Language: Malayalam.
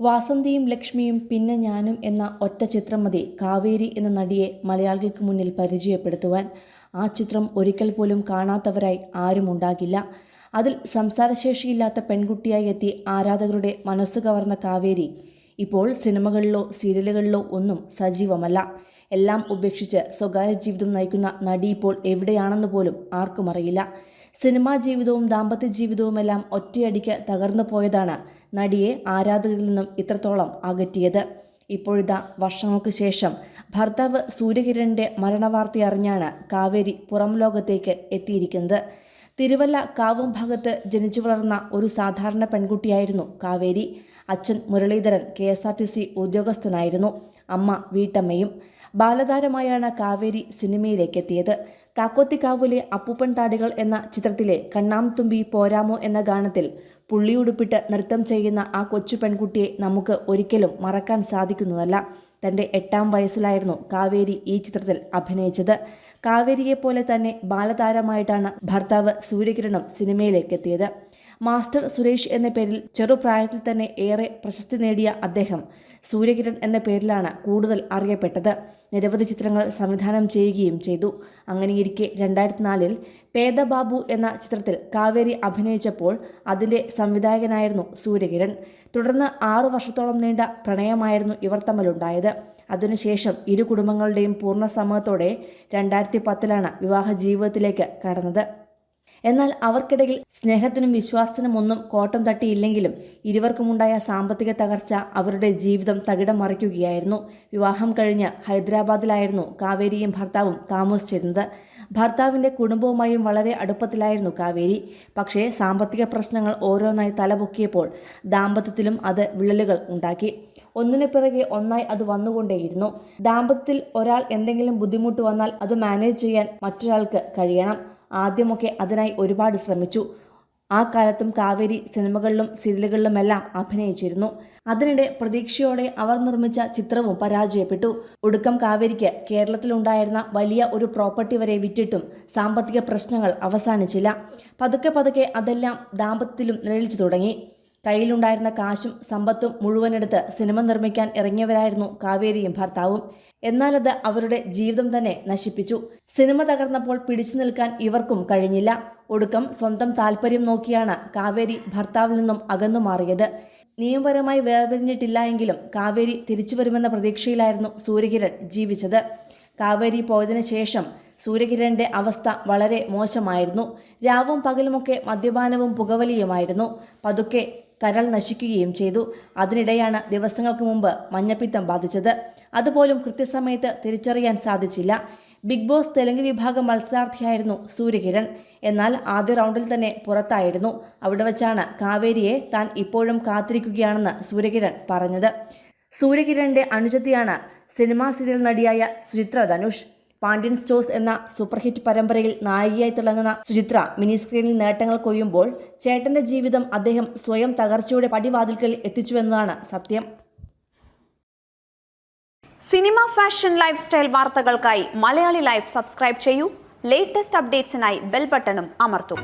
വാസന്തിയും ലക്ഷ്മിയും പിന്നെ ഞാനും എന്ന ഒറ്റ ചിത്രം മതി. കാവേരി എന്ന നടിയെ മലയാളികൾക്ക് മുന്നിൽ പരിചയപ്പെടുത്തുവാൻ. ആ ചിത്രം ഒരിക്കൽ പോലും കാണാത്തവരായി ആരും ഉണ്ടാകില്ല. അതിൽ സംസാരശേഷിയില്ലാത്ത പെൺകുട്ടിയായി എത്തി ആരാധകരുടെ മനസ്സ് കവർന്ന കാവേരി. ഇപ്പോൾ സിനിമകളിലോ സീരിയലുകളിലോ ഒന്നും സജീവമല്ല. എല്ലാം ഉപേക്ഷിച്ച് സ്വകാര്യ ജീവിതം നയിക്കുന്ന നടി ഇപ്പോൾ എവിടെയാണെന്ന് പോലും ആർക്കും അറിയില്ല. സിനിമാ ജീവിതവും ദാമ്പത്യ ജീവിതവുമെല്ലാം ഒറ്റയടിക്ക് തകർന്നു പോയതാണ് നടിയെ ആരാധകരിൽ നിന്നും ഇത്രത്തോളം അകറ്റിയത്. ഇപ്പോഴിതാ വർഷങ്ങൾക്ക് ശേഷം ഭർത്താവ് സൂര്യകിരണിന്റെ മരണവാർത്ത അറിഞ്ഞാണ് കാവേരി പുറം ലോകത്തേക്ക് എത്തിയിരിക്കുന്നത്. തിരുവല്ല കാവും ഭാഗത്ത് ജനിച്ചു വളർന്ന ഒരു സാധാരണ പെൺകുട്ടിയായിരുന്നു കാവേരി. അച്ഛൻ Muraleedharan K S R T C ഉദ്യോഗസ്ഥനായിരുന്നു. അമ്മ വീട്ടമ്മയും. ബാലതാരമായാണ് കാവേരി സിനിമയിലേക്ക് എത്തിയത് കാക്കോത്തിക്കാവിലെ അപ്പൂപ്പൻ താടികൾ എന്ന ചിത്രത്തിലെ കണ്ണാം തുമ്പി പോരാമോ എന്ന ഗാനത്തിൽ പുള്ളിയുടുപ്പിട്ട് നൃത്തം ചെയ്യുന്ന ആ കൊച്ചു പെൺകുട്ടിയെ നമുക്ക് ഒരിക്കലും മറക്കാൻ സാധിക്കുന്നതല്ല. തന്റെ എട്ടാം വയസ്സിലായിരുന്നു കാവേരി ഈ ചിത്രത്തിൽ അഭിനയിച്ചത്. കാവേരിയെപ്പോലെ തന്നെ ബാലതാരമായിട്ടാണ് ഭർത്താവ് സൂര്യകിരണം സിനിമയിലേക്ക് എത്തിയത് മാസ്റ്റർ സുരേഷ് എന്ന പേരിൽ ചെറുപ്രായത്തിൽ തന്നെ ഏറെ പ്രശസ്തി നേടിയ അദ്ദേഹം സൂര്യകിരൺ എന്ന പേരിലാണ് കൂടുതൽ അറിയപ്പെട്ടത്. നിരവധി ചിത്രങ്ങൾ സംവിധാനം ചെയ്യുകയും ചെയ്തു. അങ്ങനെയിരിക്കെ രണ്ടായിരത്തി നാലിൽ പേദബാബു എന്ന ചിത്രത്തിൽ കാവേരി അഭിനയിച്ചപ്പോൾ അതിന്റെ സംവിധായകനായിരുന്നു സൂര്യകിരൺ. തുടർന്ന് ആറു വർഷത്തോളം നീണ്ട പ്രണയമായിരുന്നു ഇവർ തമ്മിലുണ്ടായത്. അതിനുശേഷം ഇരു കുടുംബങ്ങളുടെയും പൂർണ സമ്മതത്തോടെ രണ്ടായിരത്തി പത്തിലാണ് വിവാഹ ജീവിതത്തിലേക്ക് കടന്നത്. എന്നാൽ അവർക്കിടയിൽ സ്നേഹത്തിനും വിശ്വാസത്തിനും ഒന്നും കോട്ടം തട്ടിയില്ലെങ്കിലും ഇരുവർക്കുമുണ്ടായ സാമ്പത്തിക തകർച്ച അവരുടെ ജീവിതം തകിടം മറിക്കുകയായിരുന്നു. വിവാഹം കഴിഞ്ഞ് ഹൈദരാബാദിലായിരുന്നു കാവേരിയും ഭർത്താവും താമസിച്ചിരുന്നത്. ഭർത്താവിന്റെ കുടുംബവുമായും വളരെ അടുപ്പത്തിലായിരുന്നു കാവേരി. പക്ഷേ സാമ്പത്തിക പ്രശ്നങ്ങൾ ഓരോന്നായി തലപൊക്കിയപ്പോൾ ദാമ്പത്യത്തിലും അത് വിള്ളലുകൾ ഉണ്ടാക്കി. ഒന്നിനു പിറകെ ഒന്നായി അത് വന്നുകൊണ്ടേയിരുന്നു. ദാമ്പത്യത്തിൽ ഒരാൾ എന്തെങ്കിലും ബുദ്ധിമുട്ട് വന്നാൽ അത് മാനേജ് ചെയ്യാൻ മറ്റൊരാൾക്ക് കഴിയണം. ആദ്യമൊക്കെ അതിനായി ഒരുപാട് ശ്രമിച്ചു. ആ കാലത്തും കാവേരി സിനിമകളിലും സീരിയലുകളിലുമെല്ലാം അഭിനയിച്ചിരുന്നു. അതിനിടെ പ്രതീക്ഷയോടെ അവർ നിർമ്മിച്ച ചിത്രവും പരാജയപ്പെട്ടു. ഒടുക്കം കാവേരിക്ക് കേരളത്തിലുണ്ടായിരുന്ന വലിയ ഒരു പ്രോപ്പർട്ടി വരെ വിറ്റിട്ടും സാമ്പത്തിക പ്രശ്നങ്ങൾ അവസാനിച്ചില്ല. പതുക്കെ പതുക്കെ അതെല്ലാം ദാമ്പത്യത്തിലും നിഴലിച്ചു തുടങ്ങി. കയ്യിലുണ്ടായിരുന്ന കാശും സമ്പത്തും മുഴുവനെടുത്ത് സിനിമ നിർമ്മിക്കാൻ ഇറങ്ങിയവരായിരുന്നു കാവേരിയും ഭർത്താവും. എന്നാൽ അത് അവരുടെ ജീവിതം തന്നെ നശിപ്പിച്ചു. സിനിമ തകർന്നപ്പോൾ പിടിച്ചു നിൽക്കാൻ ഇവർക്കും കഴിഞ്ഞില്ല. ഒടുക്കം സ്വന്തം താല്പര്യം നോക്കിയാണ് കാവേരി ഭർത്താവിൽ നിന്നും അകന്നു മാറിയത്. നിയമപരമായി വേർപിരിഞ്ഞിട്ടില്ല എങ്കിലും കാവേരി തിരിച്ചു വരുമെന്ന പ്രതീക്ഷയിലായിരുന്നു സൂര്യകിരൺ ജീവിച്ചത്. കാവേരി പോയതിനു ശേഷം സൂര്യകിരണിന്റെ അവസ്ഥ വളരെ മോശമായിരുന്നു. രാവും പകലുമൊക്കെ മദ്യപാനവും പുകവലിയുമായിരുന്നു. പതുക്കെ കരൾ നശിക്കുകയും ചെയ്തു. അതിനിടെയാണ് ദിവസങ്ങൾക്ക് മുമ്പ് മഞ്ഞപ്പിത്തം ബാധിച്ചത്. അതുപോലും കൃത്യസമയത്ത് തിരിച്ചറിയാൻ സാധിച്ചില്ല. ബിഗ് ബോസ് തെലുങ്ക് വിഭാഗം മത്സരാർത്ഥിയായിരുന്നു സൂര്യകിരൺ. എന്നാൽ ആദ്യ റൗണ്ടിൽ തന്നെ പുറത്തായിരുന്നു. അവിടെ വച്ചാണ് കാവേരിയെ താൻ ഇപ്പോഴും കാത്തിരിക്കുകയാണെന്ന് സൂര്യകിരൺ പറഞ്ഞത്. സൂര്യകിരണിന്റെ അനുജത്തിയാണ് സിനിമാ സീരിയൽ നടിയായ സുചിത്ര ധനുഷ്. പാണ്ഡ്യൻ സ്റ്റോഴ്സ് എന്ന സൂപ്പർ ഹിറ്റ് പരമ്പരയിൽ നായികയായി തിളങ്ങുന്ന സുചിത്ര മിനി സ്ക്രീനിൽ നേട്ടങ്ങൾ കൊയ്യുമ്പോൾ ചേട്ടന്റെ ജീവിതം അദ്ദേഹം സ്വയം തകർച്ചയുടെ പടിവാതിൽക്കൽ എത്തിച്ചുവെന്നതാണ് സത്യം. സിനിമ ഫാഷൻ ലൈഫ് സ്റ്റൈൽ വാർത്തകൾക്കായി മലയാളി ലൈഫ് സബ്സ്ക്രൈബ് ചെയ്യൂ. ലേറ്റസ്റ്റ് അപ്ഡേറ്റ്സിനായി ബെൽ ബട്ടണും അമർത്തും.